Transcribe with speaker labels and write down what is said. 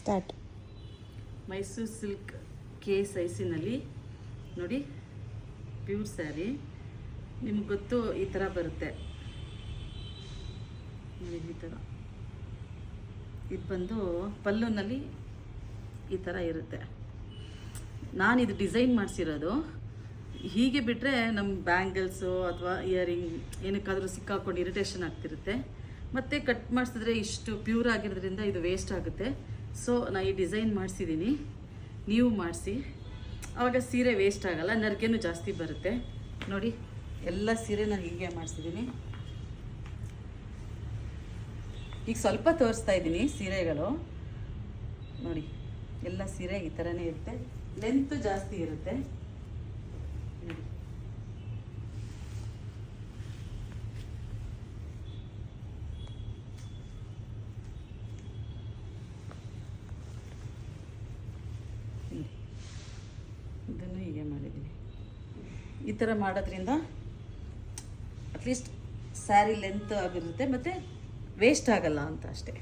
Speaker 1: Start
Speaker 2: Mysuru silk ಕೆ ಸೈಸಿನಲ್ಲಿ ನೋಡಿ ಪ್ಯೂರ್ ಸ್ಯಾರಿ ನಿಮ್ಗೆ ಗೊತ್ತು ಈ ಥರ ಬರುತ್ತೆ. ಈ ಥರ. ಇದು ಬಂದು ಪಲ್ಲುನಲ್ಲಿ ಈ ಥರ ಇರುತ್ತೆ. ನಾನು ಇದು ಡಿಸೈನ್ ಮಾಡಿಸಿರೋದು. ಹೀಗೆ ಬಿಟ್ಟರೆ ನಮ್ಮ ಬ್ಯಾಂಗಲ್ಸು ಅಥವಾ ಇಯರಿಂಗ್ ಏನಕ್ಕಾದರೂ ಸಿಕ್ಕಾಕೊಂಡು ಇರಿಟೇಷನ್ ಆಗ್ತಿರುತ್ತೆ. ಮತ್ತು ಕಟ್ ಮಾಡಿಸಿದ್ರೆ ಇಷ್ಟು ಪ್ಯೂರ್ ಆಗಿರೋದ್ರಿಂದ ಇದು ವೇಸ್ಟ್ ಆಗುತ್ತೆ. ಸೊ ನಾನು ಈ ಡಿಸೈನ್ ಮಾಡಿಸಿದ್ದೀನಿ ನೀವು ಮಾಡಿಸಿ. ಆವಾಗ ಸೀರೆ ವೇಸ್ಟ್ ಆಗಲ್ಲ, ನರ್ಗೆನೂ ಜಾಸ್ತಿ ಬರುತ್ತೆ. ನೋಡಿ, ಎಲ್ಲ ಸೀರೆ ನಾನು ಹೀಗೆ ಮಾಡಿಸಿದ್ದೀನಿ ಈಗ ಸ್ವಲ್ಪ ತೋರಿಸ್ತಾ ಇದ್ದೀನಿ ಸೀರೆಗಳು. ನೋಡಿ, ಎಲ್ಲ ಸೀರೆ ಈ ಥರನೇ ಇರುತ್ತೆ. ಲೆಂತ್ ಜಾಸ್ತಿ ಇರುತ್ತೆ. ನೋಡಿ. ಈ ಥರ ಮಾಡೋದ್ರಿಂದ ಅಟ್ಲೀಸ್ಟ್ ಸ್ಯಾರಿ ಲೆಂತ್ ಆಗಿರುತ್ತೆ ಮತ್ತು ವೇಸ್ಟ್ ಆಗಲ್ಲ ಅಂತ ಅಷ್ಟೇ.